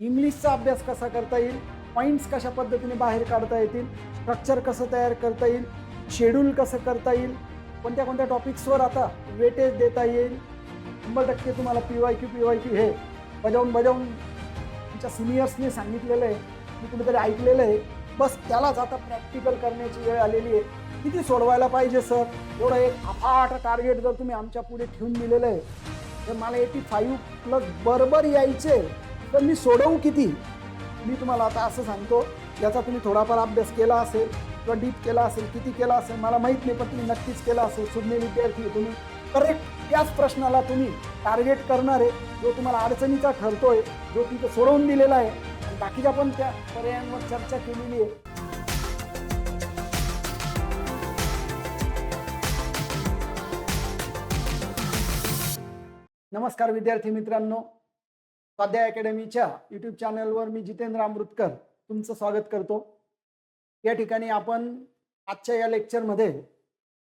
इंग्लिशचा अभ्यास कसा करता येईल? पॉईंट्स कशा पद्धतीने बाहेर काढता येतील? स्ट्रक्चर कसं तयार करता येईल? शेड्यूल कसं करता येईल? कोणत्या कोणत्या टॉपिक्सवर आता वेटेज देता येईल? शंभर टक्के तुम्हाला P Y Q P Y Q हे बजावून बजावून तुमच्या सिनियर्सने सांगितलेलं आहे. मी कुठेतरी ऐकलेलं आहे. बस त्यालाच आता प्रॅक्टिकल करण्याची वेळ आलेली आहे. किती सोडवायला पाहिजे सर एवढं एक अफाट टार्गेट जर तुम्ही आमच्या पुढे ठेवून दिलेलं आहे तर मला एटी फाईव्ह प्लस बरोबर यायचे तर मी सोडवू किती? मी तुम्हाला आता असं सांगतो याचा तुम्ही थोडाफार अभ्यास केला असेल किंवा डीप केला असेल किती केला असेल मला माहीत नाही पण तुम्ही नक्कीच केला असेल सुज्ञ विद्यार्थी तुम्ही. करेक्ट त्याच प्रश्नाला तुम्ही टार्गेट करणार आहे जो तुम्हाला अडचणीचा ठरतोय जो तिथं सोडवून दिलेला आहे. आणि बाकीच्या पण त्या पर्यायांवर चर्चा केलेली आहे. नमस्कार विद्यार्थी मित्रांनो. स्वाध्याय अकॅडमीच्या यूट्यूब चॅनलवर मी जितेंद्र अमृतकर तुमचं स्वागत करतो. या ठिकाणी आपण आजच्या या लेक्चरमध्ये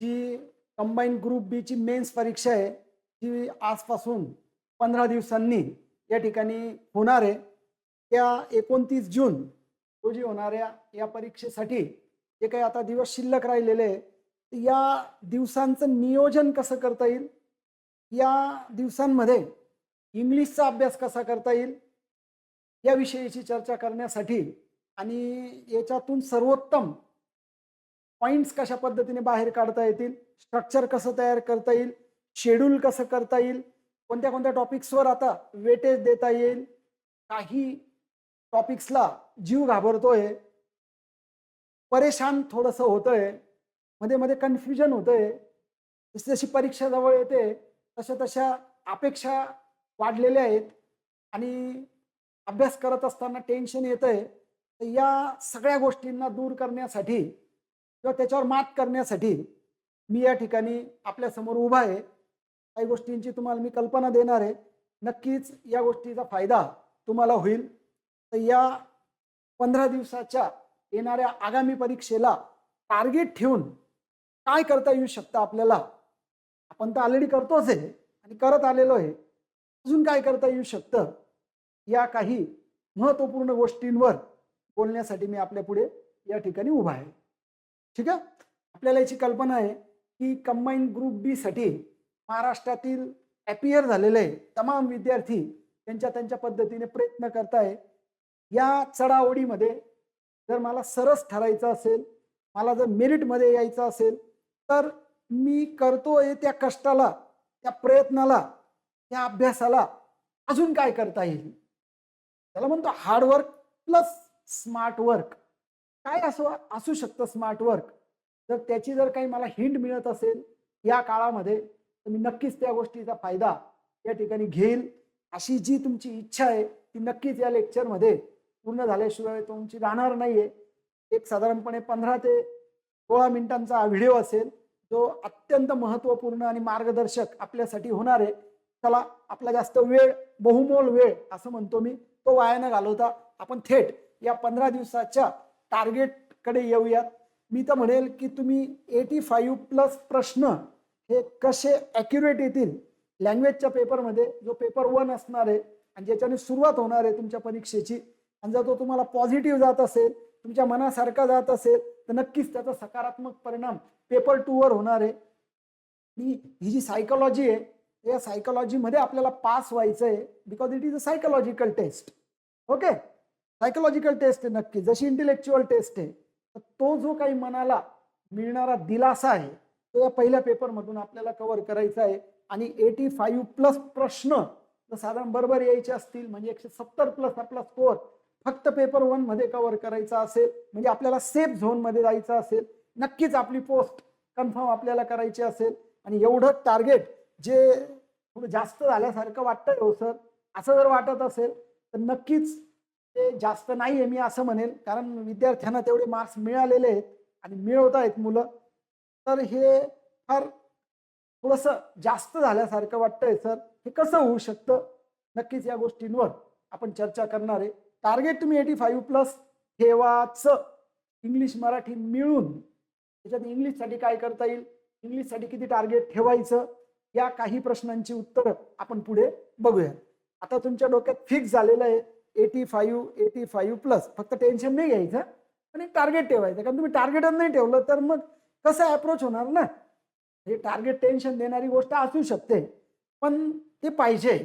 जी कंबाईन ग्रुप बीची मेन्स परीक्षा आहे जी आजपासून पंधरा दिवसांनी या ठिकाणी होणार आहे. त्या एकोणतीस जून रोजी होणाऱ्या या परीक्षेसाठी जे काही आता दिवस शिल्लक राहिलेले आहे या दिवसांचं नियोजन कसं करता येईल? या दिवसांमध्ये इंग्लिशचा अभ्यास कसा करता येईल याविषयीची चर्चा करण्यासाठी आणि याच्यातून सर्वोत्तम पॉईंट्स कशा पद्धतीने बाहेर काढता येतील स्ट्रक्चर कसं तयार करता येईल शेड्यूल कसं करता येईल कोणत्या कोणत्या टॉपिक्सवर आता वेटेज देता येईल काही टॉपिक्सला जीव घाबरतोय परेशान थोडंसं होतंयमध्ये मध्ये कन्फ्युजन होतंय जशी जशी परीक्षा जवळ येते तशा तशा अपेक्षा वाढलेले आहेत. आणि अभ्यास करत असताना टेन्शन येतंय. तर या सगळ्या गोष्टींना दूर करण्यासाठी किंवा त्याच्यावर मात करण्यासाठी मी या ठिकाणी आपल्यासमोर उभा आहे. काही गोष्टींची तुम्हाला मी कल्पना देणार आहे. नक्कीच या गोष्टीचा फायदा तुम्हाला होईल. तर या पंधरा दिवसाच्या येणाऱ्या आगामी परीक्षेला टार्गेट ठेवून काय करता येऊ शकतं आपल्याला? आपण तर ऑलरेडी करतोच आहे आणि करत आलेलो आहे. अजून काय करता येऊ शकतं? या काही महत्त्वपूर्ण गोष्टींवर बोलण्यासाठी मी आपल्या पुढे या ठिकाणी उभा आहे. ठीक आहे? आपल्याला याची कल्पना आहे की कंबाईन ग्रुप बी साठी महाराष्ट्रातील ॲपियर झालेले तमाम विद्यार्थी त्यांच्या त्यांच्या पद्धतीने प्रयत्न करताय. या चढाओढीमध्ये जर मला सरस ठरायचं असेल मला जर मेरिटमध्ये यायचं असेल तर मी करतोय त्या कष्टाला त्या प्रयत्नाला त्या अभ्यासाला अजून काय करता येईल? त्याला म्हणतो हार्डवर्क प्लस स्मार्ट वर्क काय असं असू शकतं स्मार्ट वर्क जर त्याची जर काही मला हिंट मिळत असेल या काळामध्ये तर मी नक्कीच त्या गोष्टीचा फायदा या ठिकाणी घेईल. अशी जी तुमची इच्छा आहे ती नक्कीच या लेक्चरमध्ये पूर्ण झाल्याशिवाय तुमची राहणार नाहीये. एक साधारणपणे पंधरा ते सोळा मिनिटांचा व्हिडिओ असेल जो अत्यंत महत्त्वपूर्ण आणि मार्गदर्शक आपल्यासाठी होणार आहे. चला आपला जास्त वेळ बहुमोल वेळ असं म्हणतो मी तो वाया न घालवता आपण थेट या पंधरा दिवसाच्या टार्गेटकडे येऊयात मी तर म्हणेल की तुम्ही एटी फाईव्ह प्लस प्रश्न हे कसे ॲक्युरेट येतील लँग्वेजच्या पेपरमध्ये जो पेपर वन असणार आहे आणि ज्याच्याने सुरुवात होणार आहे तुमच्या परीक्षेची आणि जर तो तुम्हाला पॉझिटिव्ह जात असेल तुमच्या मनासारखा जात असेल तर नक्कीच त्याचा सकारात्मक परिणाम पेपर टूवर होणार आहे. मी ही जी सायकोलॉजी आहे या सायकोलॉजीमध्ये आपल्याला पास व्हायचं आहे because it is a psychological test okay psychological test आहे नक्की. जशी इंटेलेक्च्युअल टेस्ट आहे तर तो जो काही मनाला मिळणारा दिलासा आहे तो या पहिल्या पेपरमधून आपल्याला कव्हर करायचा आहे. आणि एटी फाईव्ह प्लस प्रश्न जर साधारण बरोबर यायचे असतील म्हणजे एकशे सत्तर प्लस आपला स्कोअर फक्त पेपर वनमध्ये कव्हर करायचा असेल म्हणजे आपल्याला सेफ झोनमध्ये जायचं असेल नक्कीच आपली पोस्ट कन्फर्म आपल्याला करायची असेल. आणि एवढं टार्गेट जे थोडं जास्त झाल्यासारखं वाटतंय हो सर. असं जर वाटत असेल तर नक्कीच ते जास्त नाही आहे मी असं म्हणेल कारण विद्यार्थ्यांना तेवढे मार्क्स मिळालेले आहेत आणि मिळवत आहेत मुलं. तर हे फार थोडंसं जास्त झाल्यासारखं वाटतंय सर. हे कसं होऊ शकतं? नक्कीच या गोष्टींवर आपण चर्चा करणार आहे. टार्गेट तुम्ही एटी फाईव्ह प्लस ठेवाच. इंग्लिश मराठी मिळून. त्याच्यात इंग्लिशसाठी काय करता येईल? इंग्लिशसाठी किती टार्गेट ठेवायचं? या काही प्रश्नांची उत्तरं आपण पुढे बघूया. आता तुमच्या डोक्यात फिक्स झालेलं आहे eighty five eighty five plus फक्त टेन्शन नाही घ्यायचं. पण एक टार्गेट ठेवायचं. कारण तुम्ही टार्गेटच नाही ठेवलं तर मग कसं अप्रोच होणार ना? हे टार्गेट टेन्शन देणारी गोष्ट असू शकते. पण ते पाहिजे.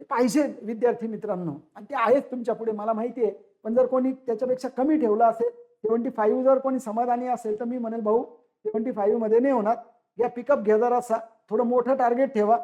ते पाहिजे विद्यार्थी मित्रांनो. आणि ते आहेच तुमच्यापुढे. मला माहिती आहे. पण जर कोणी त्याच्यापेक्षा कमी ठेवलं असेल सेवन्टी फाईव्ह जर कोणी समाधानी असेल तर मी म्हणेल भाऊ सेवन्टी फाईव्हमध्ये नाही होणार. या पिकअप घ्या जरासा. थोडं मोठं टार्गेट ठेवा.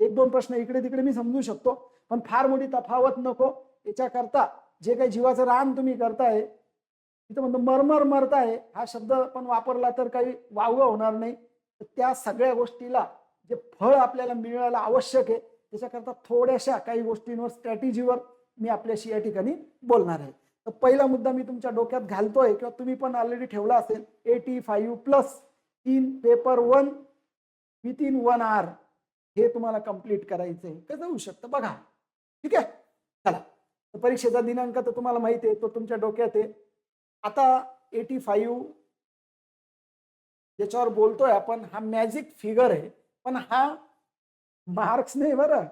एक दोन प्रश्न इकडे तिकडे मी समजू शकतो. पण फार मोठी तफावत नको. याच्याकरता जे काही जीवाचं रान तुम्ही करताय तिथं म्हणतो मरमर मरताय हा शब्द पण वापरला तर काही वावगं होणार नाही. तर त्या सगळ्या गोष्टीला जे फळ आपल्याला मिळायला आवश्यक आहे त्याच्याकरता थोड्याशा काही गोष्टींवर स्ट्रॅटेजीवर मी आपल्याशी या ठिकाणी बोलणार आहे. तर पहिला मुद्दा मी तुमच्या डोक्यात घालतोय किंवा तुम्ही पण ऑलरेडी ठेवला असेल एटी फाईव्ह प्लस तीन paper one within one R हे तुम्हाला कंप्लीट करायचंय. कसं होऊ शकतं? बघा. ठीक आहे? चला. तर परीक्षेचा दिनांक तर तुम्हाला माहिती आहे तो तुमच्या डोक्यात आहे. आता एटी फाईव्ह ज्याच्यावर बोलतोय आपण. हा मॅजिक फिगर आहे. पण हा मार्क्स नाही बरं.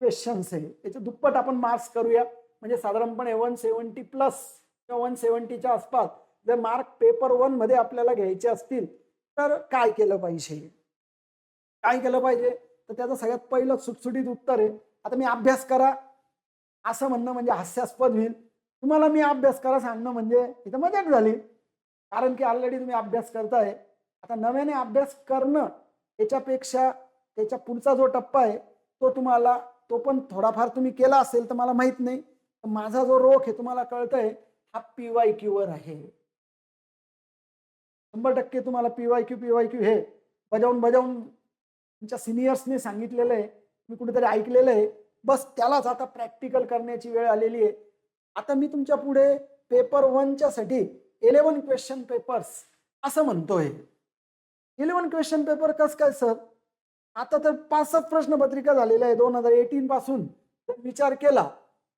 क्वेश्चन्स आहे. त्याच्या दुप्पट आपण मार्क्स करूया. म्हणजे साधारणपणे वन सेवन्टी प्लस किंवा वन सेवन्टीच्या आसपास जर मार्क पेपर वनमध्ये आपल्याला घ्यायचे असतील तर काय केलं पाहिजे? काय केलं पाहिजे? तर त्याचं सगळ्यात पहिलं सुटसुटीत उत्तर आहे. आता मी अभ्यास करा. असं म्हणणं म्हणजे हास्यास्पद होईल. तुम्हाला मी अभ्यास करा सांगणं म्हणजे इथं मजाक झाली. कारण की ऑलरेडी तुम्ही अभ्यास करताय. आता नव्याने अभ्यास करणं याच्यापेक्षा त्याच्या पुढचा जो टप्पा आहे तो तुम्हाला तो पण थोडाफार तुम्ही केला असेल तर मला माहीत नाही. तर माझा जो रोख आहे तुम्हाला कळतंय हा पी वाय क्यू वर आहे. शंभर टक्के तुम्हाला P Y Q P Y Q हे बजावून बजावून तुमच्या सिनियर्सने सांगितलेलं आहे. मी कुठेतरी ऐकलेलं आहे. बस त्यालाच आता प्रॅक्टिकल करण्याची वेळ आलेली आहे. आता मी तुमच्यापुढे पेपर वनच्या साठी इलेव्हन क्वेश्चन पेपर्स असं म्हणतोय. इलेवन क्वेश्चन पेपर कसं काय सर आता तर पाच सात प्रश्नपत्रिका झालेल्या आहे दोन हजार एटीन पासून जर विचार केला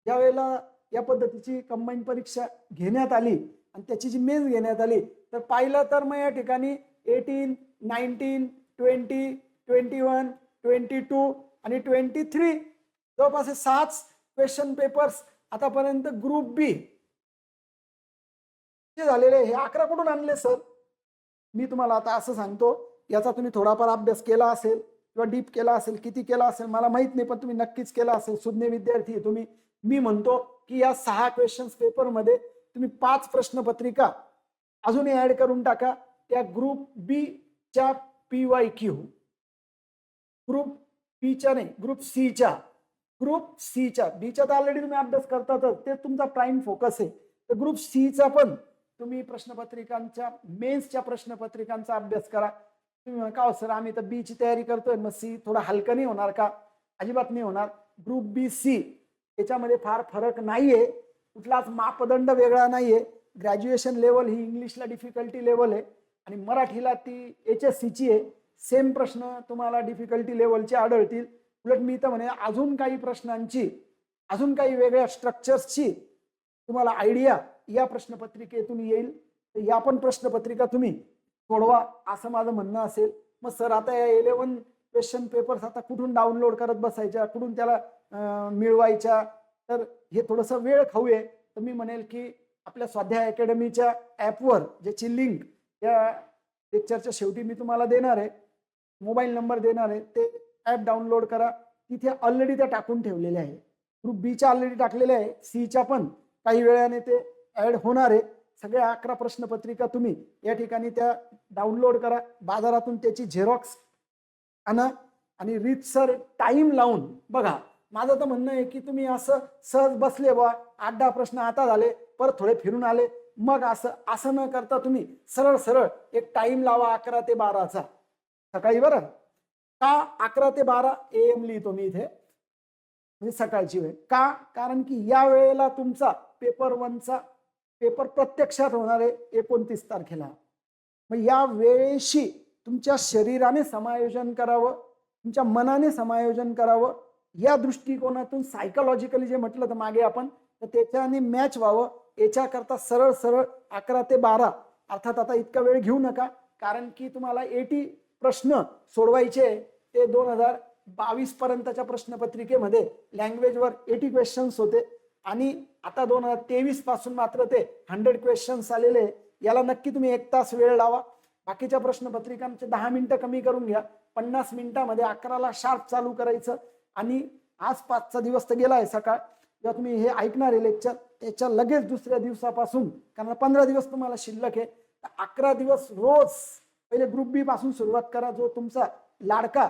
यावेळेला या पद्धतीची कंबाईन परीक्षा घेण्यात आली आणि त्याची जी मेन्स घेण्यात आली तर पाहिलं तर मग या ठिकाणी eighteen nineteen twenty twenty one twenty two आणि ट्वेंटी थ्री. जवळपास हे सात क्वेश्चन पेपर्स आतापर्यंत ग्रुप बी झालेले हे अकरा कुठून आणले सर मी तुम्हाला आता असं सांगतो याचा तुम्ही थोडाफार अभ्यास केला असेल किंवा डीप केला असेल किती केला असेल मला माहीत नाही पण तुम्ही नक्कीच केला असेल. सुज्ञ विद्यार्थी तुम्ही. मी म्हणतो की या सहा क्वेश्चन्स पेपरमध्ये तुम्ही पाच प्रश्नपत्रिका अजूनही ऍड करून टाका. त्या ग्रुप बी च्या पी वाय क्यू ग्रुप बीच्या नाही ग्रुप सीच्या. ग्रुप सीच्या. बीच्या तर ऑलरेडी तुम्ही अभ्यास करतातच. ते तुमचा प्राईम फोकस आहे. तर ग्रुप सीचा पण तुम्ही प्रश्नपत्रिकांच्या मेन्सच्या प्रश्नपत्रिकांचा अभ्यास करा. तुम्ही का हो सर आम्ही तर बीची तयारी करतोय. मग सी थोडा हलका नाही होणार का? अजिबात नाही होणार. ग्रुप बी सी याच्यामध्ये फार फरक नाहीये. कुठलाच मापदंड वेगळा नाहीये. ग्रॅज्युएशन लेवल ही इंग्लिशला डिफिकल्टी लेवल आहे. आणि मराठीला ती एच एस सीची आहे. सेम प्रश्न तुम्हाला डिफिकल्टी लेवलचे आढळतील. उलट मी तर म्हणे अजून काही प्रश्नांची अजून काही वेगळ्या स्ट्रक्चर्सची तुम्हाला आयडिया या प्रश्नपत्रिकेतून येईल. तर या पण प्रश्नपत्रिका तुम्ही सोडवा असं माझं म्हणणं असेल. मग सर आता या इलेवन क्वेश्चन पेपर्स आता कुठून डाउनलोड करत बसायच्या कुठून त्याला मिळवायच्या? तर हे थोडंसं वेळ खाऊ आहे तर मी म्हणेल की आपल्या स्वाध्याय अकॅडमीच्या ॲपवर ज्याची लिंक या लेक्चरच्या शेवटी मी तुम्हाला देणार आहे. मोबाईल नंबर देणार आहे ते ॲप डाउनलोड करा. तिथे ऑलरेडी त्या टाकून ठेवलेल्या आहे. ग्रुप बीच्या ऑलरेडी टाकलेल्या आहे सीच्या पण. काही वेळाने ते ॲड होणार आहे. सगळ्या अकरा प्रश्नपत्रिका तुम्ही या ठिकाणी त्या डाउनलोड करा. बाजारातून त्याची झेरॉक्स आणा आणि रीतसर टाईम लावून बघा. माझं तर म्हणणं आहे की तुम्ही असं सहज बसले बा आठ दहा प्रश्न आता झाले परत थोडे फिरून आले. मग असं असं न करता तुम्ही सरळ सरळ एक टाईम लावा अकरा ते बाराचा. सकाळी बरं. का अकरा ते बारा ए एम लिहितो मी इथे. म्हणजे सकाळची वेळ. का? कारण की या वेळेला तुमचा पेपर वनचा पेपर प्रत्यक्षात होणार आहे एकोणतीस तारखेला. मग या वेळेशी तुमच्या शरीराने समायोजन करावं तुमच्या मनाने समायोजन करावं. या दृष्टिकोनातून सायकोलॉजिकली जे म्हटलं तर मागे आपण तर त्याच्याने मॅच व्हावं. याच्याकरता सरळ सरळ अकरा ते बारा अर्थात आता इतका वेळ घेऊ नका. कारण की तुम्हाला एटी प्रश्न सोडवायचे ते दोन हजार बावीस पर्यंतच्या प्रश्नपत्रिकेमध्ये लँग्वेजवर एटी क्वेश्चन्स होते. आणि आता दोन हजार तेवीसपासून मात्र ते हंड्रेड क्वेश्चन्स आलेले याला नक्की तुम्ही एक तास वेळ लावा. बाकीच्या प्रश्नपत्रिकांचे दहा मिनिटं कमी करून घ्या. पन्नास मिनिटामध्ये अकराला शार्प चालू करायचं. आणि आज पाचचा दिवस तर गेला आहे सकाळ. जेव्हा तुम्ही हे ऐकणार आहे लेक्चर त्याच्या लगेच दुसऱ्या दिवसापासून कारण पंधरा दिवस तुम्हाला शिल्लक आहे. तर अकरा दिवस रोज पहिले ग्रुप बी पासून सुरुवात करा जो तुमचा लाडका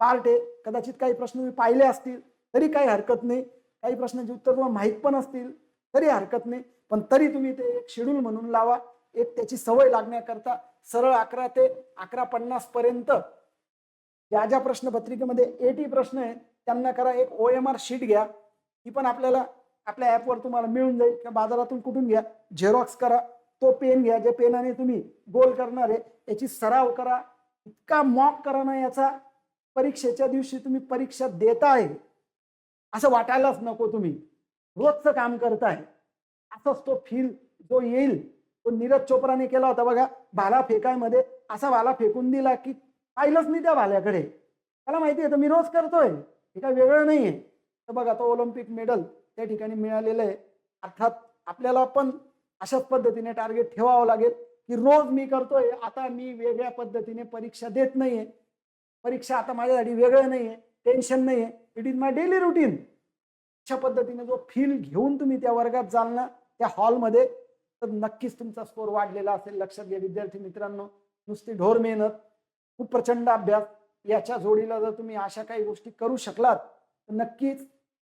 पार्ट आहे. कदाचित काही प्रश्न तुम्ही पाहिले असतील तरी काही हरकत नाही. काही प्रश्नांची उत्तर तुम्हाला माहीत पण असतील तरी हरकत नाही. पण तरी तुम्ही ते एक शेड्यूल म्हणून लावा. एक त्याची सवय लागण्याकरता सरळ अकरा ते अकरा पन्नास पर्यंत ज्या ज्या प्रश्नपत्रिकेमध्ये एटी प्रश्न आहेत त्यांना करा एक ओ एम आर शीट घ्या. ती पण आपल्याला आपल्या ॲपवर तुम्हाला मिळून जाईल किंवा बाजारातून कुठून घ्या. झेरॉक्स करा. तो पेन घ्या ज्या पेनाने तुम्ही गोल करणार आहे याची सराव करा. इतका मॉक करा ना याचा. परीक्षेच्या दिवशी तुम्ही परीक्षा देताय. असं वाटायलाच नको तुम्ही. रोजचं काम करताय. असंच तो फील जो येईल तो नीरज चोप्राने केला होता बघा भाला फेकायमध्ये. असा भाला फेकून दिला की पाहिलंच नाही त्या भाल्याकडे. त्याला माहिती आहे तर मी रोज करतोय. हे काय वेगळं नाही आहे तर बघा तो ऑलिम्पिक मेडल त्या ठिकाणी मिळालेलं आहे. अर्थात आपल्याला पण अशाच पद्धतीने टार्गेट ठेवावं लागेल की रोज मी करतोय आता मी वेगळ्या पद्धतीने परीक्षा देत नाहीये. परीक्षा आता माझ्यासाठी वेगळं नाहीये टेन्शन नाहीये. It is my daily routine अशा पद्धतीने जो फील घेऊन तुम्ही त्या वर्गात जाल ना त्या हॉलमध्ये तर नक्कीच तुमचा स्कोर वाढलेला असेल. लक्षात घ्या विद्यार्थी मित्रांनो नुसती ढोर मेहनत खूप प्रचंड अभ्यास. याच्या जोडीला जर तुम्ही अशा काही गोष्टी करू शकलात तर नक्कीच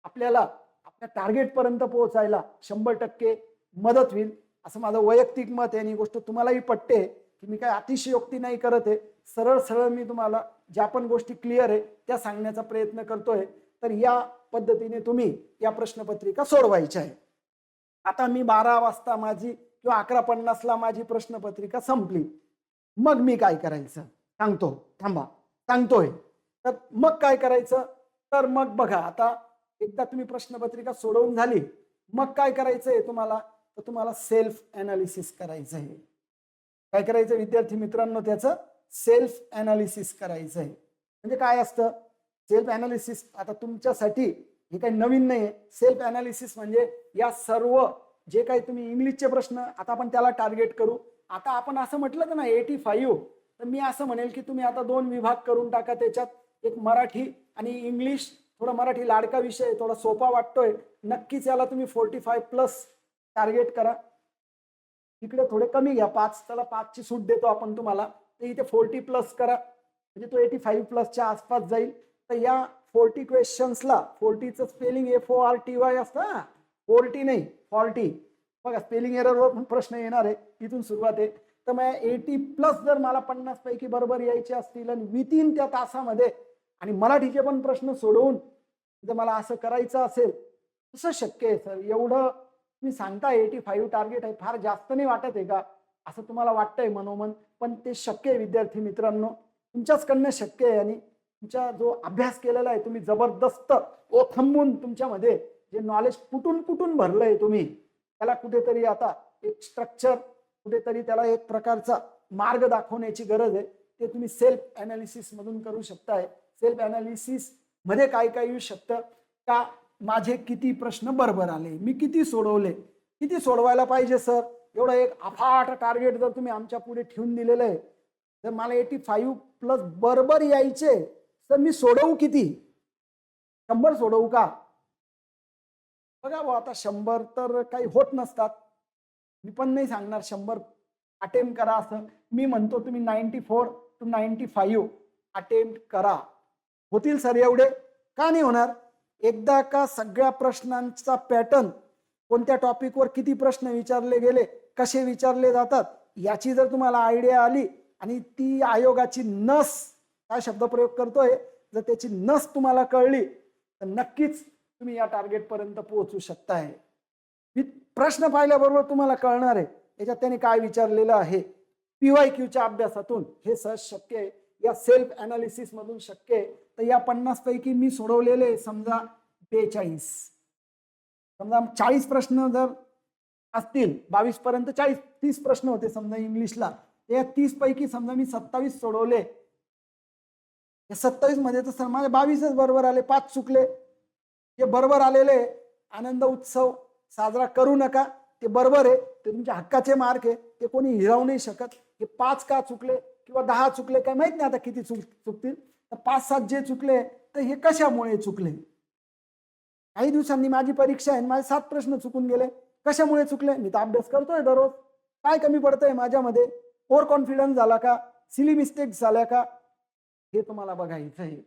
आपल्याला आपल्या टार्गेटपर्यंत पोहोचायला शंभर टक्के मदत होईल. असं माझं वैयक्तिक मत आहे आणि गोष्ट तुम्हालाही पटते की मी काय अतिशयोक्ती नाही करत आहे. सरळ सरळ मी तुम्हाला ज्या पण गोष्टी क्लिअर आहे त्या सांगण्याचा प्रयत्न करतोय. तर या पद्धतीने तुम्ही या प्रश्नपत्रिका सोडवायच्या आहे आता मी बारा वाजता माझी किंवा अकरा पन्नासला माझी प्रश्नपत्रिका संपली. मग मी काय करायचं? सांगतो. थांबा. सांगतोय. तर मग काय करायचं? तर मग बघा आता एकदा तुम्ही प्रश्नपत्रिका सोडवून झाली. मग काय करायचं आहे तुम्हाला? तर तुम्हाला सेल्फ अनालिसिस करायचं आहे काय करायचं विद्यार्थी मित्रांनो त्याचं सेल्फ अनालिसिस करायचं आहे म्हणजे काय असतं? सेल्फ अनालिसिस आता तुमच्यासाठी हे काही नवीन नाही आहे सेल्फ अनालिसिस म्हणजे या सर्व जे काही तुम्ही इंग्लिशचे प्रश्न आता आपण त्याला टार्गेट करू. आता आपण असं म्हटलं ना एटी फाईव्ह तर मी असं म्हणेल की तुम्ही आता दोन विभाग करून टाका त्याच्यात. एक मराठी आणि इंग्लिश थोडा मराठी लाडका विषय थोडा सोपा वाटतोय. नक्कीच याला तुम्ही फोर्टी फाय प्लस टार्गेट करा. इकडे थोडे कमी घ्या. पाच त्याला पाचची सूट देतो आपण तुम्हाला. तर इथे फोर्टी प्लस करा. म्हणजे तो एटी फाईव्ह प्लसच्या आसपास जाईल. तर या फोर्टी क्वेश्चन्सला फोर्टीचं spelling F O R T Y असतं ना फोर्टी नाही फॉर्टी बघा स्पेलिंग एररवर पण प्रश्न येणार आहे. इथून सुरुवात आहे. तर मग एटी प्लस जर मला पन्नास पैकी बरोबर यायचे असतील आणि विथिन त्या तासामध्ये आणि मराठीचे पण प्रश्न सोडवून जर मला असं करायचं असेल कसं शक्य आहे सर. एवढं तुम्ही सांगता एटी फाईव्ह टार्गेट आहे फार जास्त नाही वाटत आहे का? असं तुम्हाला वाटतंय मनोमन पण ते शक्य आहे विद्यार्थी मित्रांनो. तुमच्याचकडनं शक्य आहे आणि तुमचा जो अभ्यास केलेला आहे तुम्ही जबरदस्त ओथंबून तुमच्यामध्ये जे नॉलेज कुठून कुठून भरलंय तुम्ही त्याला कुठेतरी आता एक स्ट्रक्चर कुठेतरी त्याला एक प्रकारचा मार्ग दाखवण्याची गरज आहे. ते तुम्ही सेल्फ अनालिसिसमधून करू शकताय. सेल्फ अनालिसिसमध्ये काय काय येऊ शकतं? का माझे किती प्रश्न बरोबर आले मी किती सोडवले किती सोडवायला पाहिजे सर? एवढं एक अफाट टार्गेट जर तुम्ही आमच्या पुढे ठेवून दिलेलं आहे तर मला एटी फाईव्ह प्लस बरोबर यायचे तर मी सोडवू किती? शंभर सोडवू का? बघा भाऊ आता शंभर तर काही होत नसतात. मी पण नाही सांगणार शंभर अटेम्प्ट करा असं. मी म्हणतो तुम्ही ninety four to ninety five attempt करा. होतील सर एवढे? का नाही होणार? एकदा का सगळ्या प्रश्नांचा पॅटर्न कोणत्या टॉपिकवर किती प्रश्न विचारले गेले कसे विचारले जातात याची जर तुम्हाला आयडिया आली आणि ती आयोगाची नस काय शब्दप्रयोग करतोय जर त्याची नस तुम्हाला कळली तर नक्कीच तुम्ही या टार्गेट पर्यंत पोहोचू शकताय. मी प्रश्न पाहिल्याबरोबर तुम्हाला कळणार आहे याच्यात त्याने काय विचारलेलं आहे. पीवाय क्यूच्या अभ्यासातून हे सहज शक्य आहे. या सेल्फ अनालिसिस मधून शक्य आहे. तर या पन्नास पैकी मी सोडवलेले समजा बेचाळीस. समजा चाळीस प्रश्न जर असतील बावीस पर्यंत चाळीस तीस प्रश्न होते समजा इंग्लिशला. या तीस पैकी समजा मी सत्तावीस सोडवले. या सत्तावीसमध्ये तर सर माझे बावीसच बरोबर आले पाच चुकले. हे बरोबर आलेले आनंद उत्सव साजरा करू नका. ते बरोबर आहे ते तुमच्या हक्काचे मार्क आहे. ते कोणी हिरावू नाही शकत. हे पाच का चुकले किंवा दहा चुकले काय माहीत नाही आता किती चुक चुकतील. तर पाच सात जे चुकले तर हे कशामुळे चुकले? काही दिवसांनी माझी परीक्षा आहे माझे सात प्रश्न चुकून गेले. कशामुळे चुकले? मी तर अभ्यास करतोय दररोज. काय कमी पडतंय माझ्यामध्ये? ओव्हर कॉन्फिडन्स झाला का? सिली मिस्टेक्स झाल्या का? हे तुम्हाला बघायचं आहे.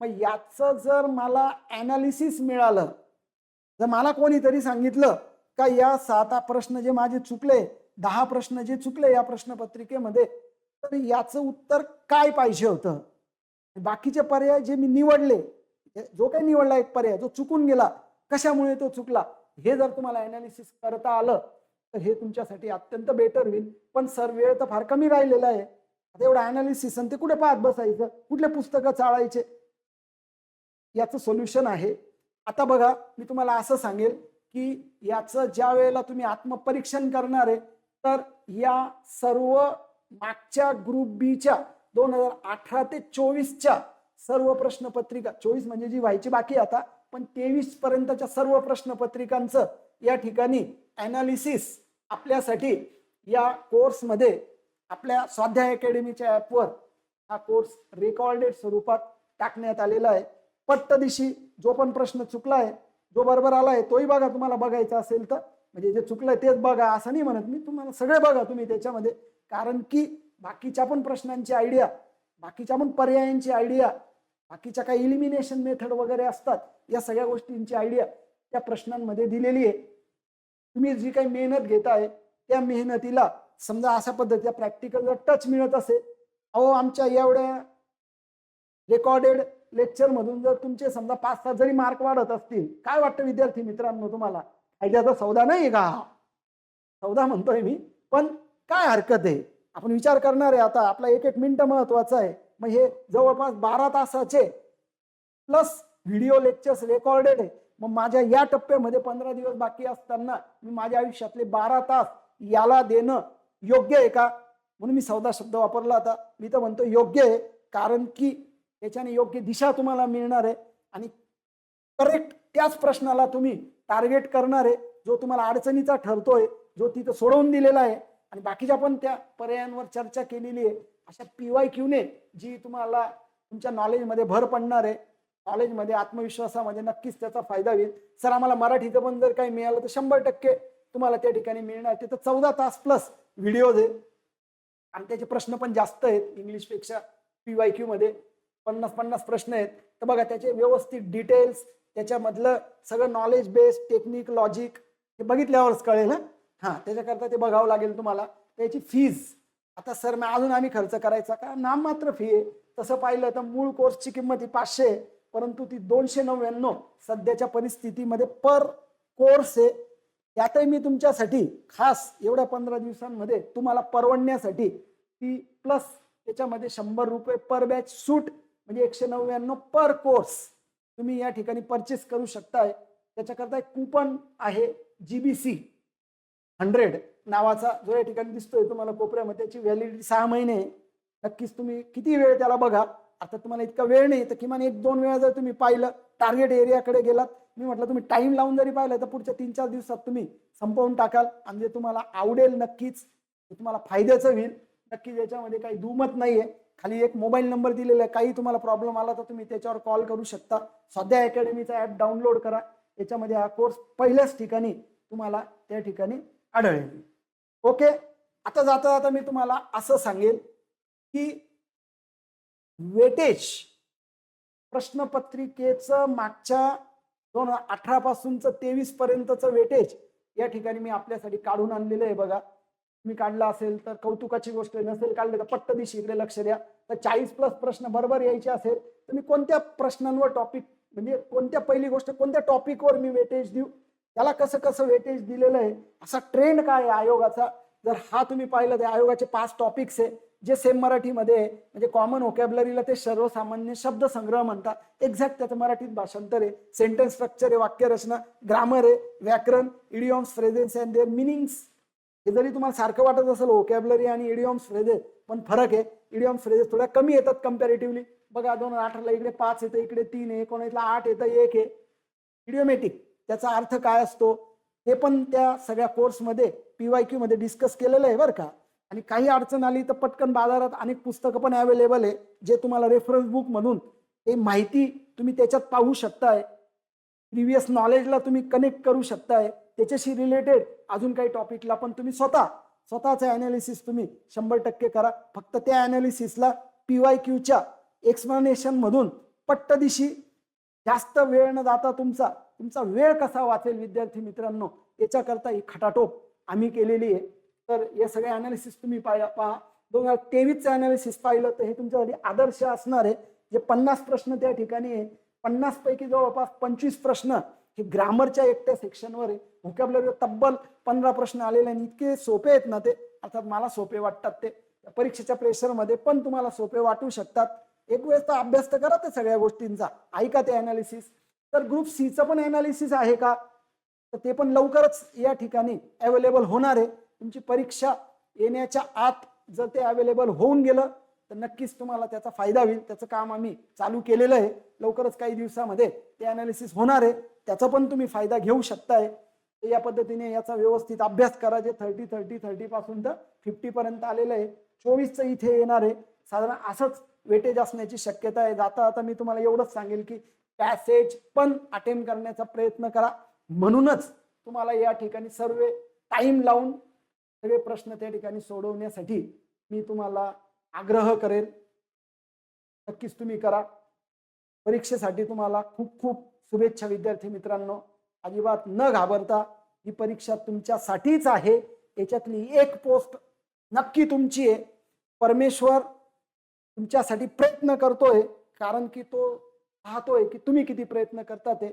मग याचं जर मला अनालिसिस मिळालं जर मला कोणीतरी सांगितलं का या सात प्रश्न जे माझे चुकले दहा प्रश्न जे चुकले या प्रश्नपत्रिकेमध्ये तर याचं उत्तर काय पाहिजे होतं? बाकीचे पर्याय जे मी निवडले जो काही निवडला एक पर्याय जो चुकून गेला कशामुळे तो चुकला हे जर तुम्हाला अनालिसिस करता आलं तर हे तुमच्यासाठी अत्यंत बेटर होईल. पण सर वेळ तर फार कमी राहिलेला आहे. आता एवढं अनालिसिस आणि ते कुठे पाहत बसायचं? कुठले पुस्तकं चाळायचे? याचं सोल्युशन आहे. आता बघा मी तुम्हाला असं सांगेल की याचं ज्या वेळेला तुम्ही आत्मपरीक्षण करणार आहे तर या सर्व मागच्या ग्रुप बीच्या दोन हजार अठरा ते चोवीसच्या सर्व प्रश्नपत्रिका चोवीस म्हणजे जी व्हायची बाकी आता पण तेवीस पर्यंतच्या सर्व प्रश्नपत्रिकांचं या ठिकाणी अनालिसिस आपल्यासाठी या कोर्समध्ये आपल्या स्वाध्याय अकॅडमीच्या ॲपवर हा कोर्स रेकॉर्डेड स्वरूपात टाकण्यात आलेला आहे. पट्टदिशी जो पण प्रश्न चुकला आहे जो बरोबर आला आहे तोही बघा तुम्हाला बघायचा असेल तर. म्हणजे जे चुकलंय तेच बघा असं नाही म्हणत मी तुम्हाला सगळे बघा तुम्ही त्याच्यामध्ये. कारण की बाकीच्या पण प्रश्नांची आयडिया बाकीच्या पण पर्यायांची आयडिया बाकीच्या काही इलिमिनेशन मेथड वगैरे असतात या सगळ्या गोष्टींची आयडिया त्या प्रश्नांमध्ये दिलेली आहे. तुम्ही जी काही मेहनत घेताय त्या मेहनतीला समजा अशा पद्धतीचा प्रॅक्टिकल जर टच मिळत असेल अहो आमच्या एवढ्या रेकॉर्डेड लेक्चर मधून जर तुमचे समजा पाच सात जरी मार्क वाढत असतील काय वाटतं विद्यार्थी मित्रांनो तुम्हाला? फायद्याचा सौदा नाही का? सौदा म्हणतोय मी पण काय हरकत आहे? आपण विचार करणार आहे आता आपला एक एक मिनिट महत्त्वाचा आहे. मग हे जवळपास बारा तासाचे प्लस व्हिडिओ लेक्चर्स रेकॉर्डेड आहे. मग माझ्या या टप्प्यामध्ये पंधरा दिवस बाकी असताना मी माझ्या आयुष्यातले बारा तास याला देणं योग्य आहे का? म्हणून मी सौदा शब्द वापरला आता मी तर म्हणतो योग्य आहे कारण की याच्याने योग्य दिशा तुम्हाला मिळणार आहे आणि करेक्ट त्याच प्रश्नाला तुम्ही टार्गेट करणार आहे जो तुम्हाला अडचणीचा ठरतोय जो तिथं सोडवून दिलेला आहे. आणि बाकीच्या पण त्या पर्यायांवर चर्चा केलेली आहे. अशा पी वाय क्यूने जी तुम्हाला तुमच्या नॉलेजमध्ये भर पडणार आहे नॉलेजमध्ये आत्मविश्वासामध्ये नक्कीच त्याचा फायदा होईल. सर आम्हाला मराठीचं पण जर काही मिळालं तर शंभर टक्के तुम्हाला त्या ठिकाणी मिळणार तिथं चौदा तास प्लस व्हिडिओज आहे आणि त्याचे प्रश्न पण जास्त आहेत इंग्लिशपेक्षा पी वाय क्यू मध्ये. पन्नास पन्नास प्रश्न आहेत. तर बघा त्याचे व्यवस्थित डिटेल्स त्याच्यामधलं सगळं नॉलेज बेस्ड टेक्निक लॉजिक हे बघितल्यावरच कळेल ना हां त्याच्याकरता ते बघावं लागेल तुम्हाला. त्याची फीज आता सर मग अजून आम्ही खर्च करायचा का? नाम मात्र फी आहे. तसं पाहिलं तर मूळ कोर्सची किंमत ही पाचशे आहे. परंतु ती दोनशे नव्याण्णव सध्याच्या परिस्थितीमध्ये पर कोर्स आहे. त्यातही मी तुमच्यासाठी खास एवढ्या पंधरा दिवसांमध्ये तुम्हाला परवडण्यासाठी ती प्लस त्याच्यामध्ये शंभर रुपये पर बॅच सूट म्हणजे एकशे नव्याण्णव पर कोर्स तुम्ही या ठिकाणी परचेस करू शकताय. त्याच्याकरता एक कुपन आहे जी बी सी हंड्रेड नावाचा जो या ठिकाणी दिसतोय तुम्हाला कोपऱ्यामध्ये त्याची व्हॅलिडिटी सहा महिने नक्कीच तुम्ही किती वेळ त्याला बघा. आता तुम्हाला इतका वेळ नाही तर किमान एक दोन वेळा जर तुम्ही पाहिलं टार्गेट एरियाकडे गेलात मी म्हटलं तुम्ही टाईम लावून जरी पाहिलं तर पुढच्या तीन चार दिवसात तुम्ही संपवून टाकाल आणि जे तुम्हाला आवडेल नक्कीच तुम्हाला फायद्याचं होईल. नक्कीच याच्यामध्ये काही दुमत नाहीये. खाली एक मोबाईल नंबर दिलेला आहे काही तुम्हाला प्रॉब्लेम आला तर तुम्ही त्याच्यावर कॉल करू शकता. सध्या अकॅडमीचा ॲप डाउनलोड करा. याच्यामध्ये हा कोर्स पहिल्याच ठिकाणी तुम्हाला त्या ठिकाणी आढळेल. ओके? आता जाता जाता मी तुम्हाला असं सांगेल की वेटेज प्रश्नपत्रिकेचं मागच्या दोन हजार अठरा पासूनचं तेवीस पर्यंतचं वेटेज या ठिकाणी मी आपल्यासाठी काढून आणलेलं आहे बघा. मी काढलं असेल तर कौतुकाची गोष्ट नसेल काढलं तर पट्ट दिशी इकडे लक्ष द्या. तर चाळीस प्लस प्रश्न बरोबर यायचे असेल. तर मी कोणत्या प्रश्नांवर टॉपिक म्हणजे कोणत्या पहिली गोष्ट कोणत्या टॉपिकवर मी वेटेज देऊ? त्याला कसं कसं वेटेज दिलेलं आहे असा ट्रेंड काय आहे आयोगाचा? जर हा तुम्ही पाहिलं तर आयोगाचे पाच टॉपिक्स आहे जे सेम मराठीमध्ये आहे. म्हणजे कॉमन ओकॅबलरीला ते सर्वसामान्य शब्दसंग्रह म्हणतात. एक्झॅक्ट त्याचं मराठीत भाषांतर आहे. सेंटेन्स स्ट्रक्चर आहे वाक्यरचना ग्रामर आहे व्याकरण idioms phrases and their meanings हे जरी तुम्हाला सारखं वाटत असेल ओकॅबलरी आणि इडियॉम्स फ्रेझेस पण फरक आहे. इडियॉम्स फ्रेझेस थोड्या कमी येतात कम्पॅरेटिव्हली बघा दोन हजार अठराला इकडे पाच येतं इकडे तीन आहे एकोणीसला आठ येतं एक आहे. इडिओमॅटिक त्याचा अर्थ काय असतो? हे पण त्या सगळ्या कोर्समध्ये पी वाय क्यू मध्ये डिस्कस केलेलं आहे बरं का? आणि काही अडचण आली तर पटकन बाजारात अनेक पुस्तकं पण अवेलेबल आहे जे तुम्हाला रेफरन्स बुकमधून ते माहिती तुम्ही त्याच्यात पाहू शकताय. प्रिव्हियस नॉलेजला तुम्ही कनेक्ट करू शकताय. त्याच्याशी रिलेटेड अजून काही टॉपिकला पण तुम्ही स्वतः स्वतःचं अनालिसिस तुम्ही शंभर टक्के करा. फक्त त्या अनालिसिसला पी वाय क्यूच्या एक्सप्लनेशनमधून पट्टदिशी जास्त वेळ न जाता तुमचा तुमचा वेळ कसा वाचेल विद्यार्थी मित्रांनो याच्याकरता ही खटाटोप आम्ही केलेली आहे. तर हे सगळे अनालिसिस तुम्ही पाहिला पहा. दोन हजार तेवीसचं अनालिसिस पाहिलं तर हे तुमच्यासाठी आदर्श असणार आहे. जे पन्नास प्रश्न त्या ठिकाणी आहे. पन्नास पैकी जवळपास पंचवीस प्रश्न हे ग्रामरच्या एकट्या सेक्शनवर आहे. व्होकॅबलरी तब्बल पंधरा प्रश्न आलेले आणि इतके सोपे आहेत ना ते. अर्थात मला सोपे वाटतात ते. परीक्षेच्या प्रेशरमध्ये पण तुम्हाला सोपे वाटू शकतात. एक वेळेस तर अभ्यास तर करा त्या सगळ्या गोष्टींचा. ऐका ते अनालिसिस तर ग्रुप सीचं पण अनालिसिस आहे का? तर ते पण लवकरच या ठिकाणी अवेलेबल होणार आहे. तुमची परीक्षा येण्याच्या आत जर ते अवेलेबल होऊन गेलं तर नक्कीच तुम्हाला त्याचा फायदा होईल. त्याचं काम आम्ही चालू केलेलं आहे. लवकरच काही दिवसामध्ये ते अनालिसिस होणार आहे. त्याचा पण तुम्ही फायदा घेऊ शकताय. या पद्धतीने याचा व्यवस्थित अभ्यास करा जे थर्टी थर्टी थर्टी पासून तर फिफ्टी पर्यंत आलेलं आहे. चोवीसचं इथे येणार आहे. साधारण असंच वेटेज असण्याची शक्यता आहे. जाता आता मी तुम्हाला एवढंच सांगेल की पॅसेज पण अटेम्प्ट करण्याचा प्रयत्न करा. म्हणूनच तुम्हाला या ठिकाणी सर्व टाईम लावून सगळे प्रश्न त्या ठिकाणी सोडवण्यासाठी मी तुम्हाला आग्रह करेल नक्कीच तुम्ही करा. परीक्षेसाठी तुम्हाला खूप खूप शुभेच्छा विद्यार्थी मित्रांनो. अजिबात न घाबरता ही परीक्षा तुमच्यासाठीच आहे. याच्यातली एक पोस्ट नक्की तुमची आहे. परमेश्वर तुमच्यासाठी प्रयत्न करतोय. कारण की तो पाहतोय की तुम्ही किती प्रयत्न करता ते.